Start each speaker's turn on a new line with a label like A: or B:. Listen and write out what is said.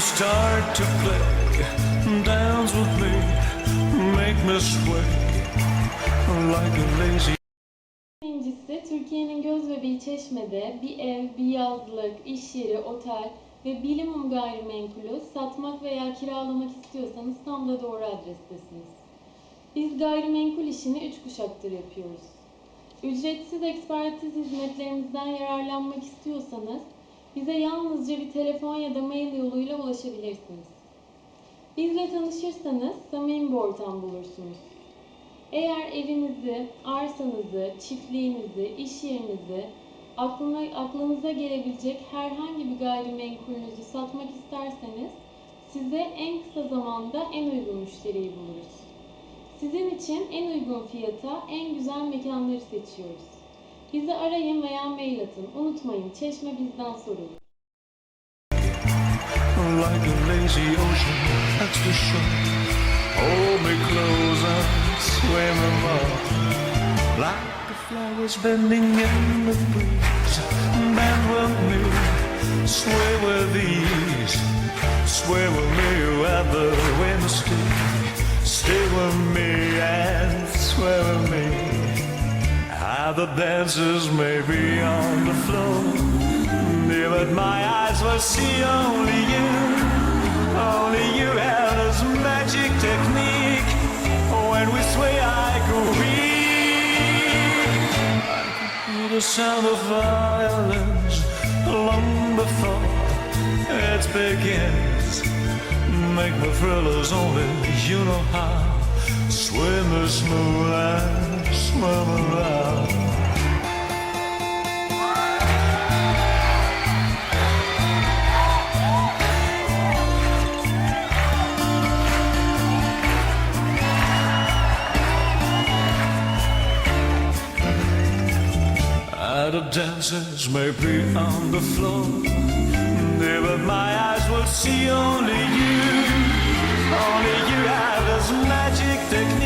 A: start to play. Dance with me, make me sway like a lazy
B: Birincisi Türkiye'nin göz bebeği Çeşme'de bir ev, bir yazlık, iş yeri, otel ve bilimum gayrimenkulü satmak veya kiralamak istiyorsanız tam da doğru adrestesiniz. Biz gayrimenkul işini üç kuşaktır yapıyoruz. Ücretsiz ekspertiz hizmetlerimizden yararlanmak istiyorsanız bize yalnızca bir telefon ya da mail yoluyla ulaşabilirsiniz. Bizle tanışırsanız samimi bir ortam bulursunuz. Eğer evinizi, arsanızı, çiftliğinizi, iş yerinizi, aklına, aklınıza gelebilecek herhangi bir gayrimenkulünüzü satmak isterseniz size en kısa zamanda en uygun müşteriyi buluruz. Sizin için en uygun fiyata en güzel mekanları seçiyoruz. Bizi arayın veya mail atın. Unutmayın Çeşme bizden sorulur.
A: like a lazy ocean, that's for sure. Hold me close and swim along. Like the flowers bending in the breeze. Bend with me, sway with ease. Sway with me where the wind stays. Stay with me the dancers may be on the floor. But my eyes will see only you. Only you have this magic technique. When we sway, I go weak. I can hear the sound of violins long before it begins. Make me thrillers only you know how. Swim as smooth swim around. Idle dancers may be on the floor, there, but my eyes will see only you. Only you have this magic that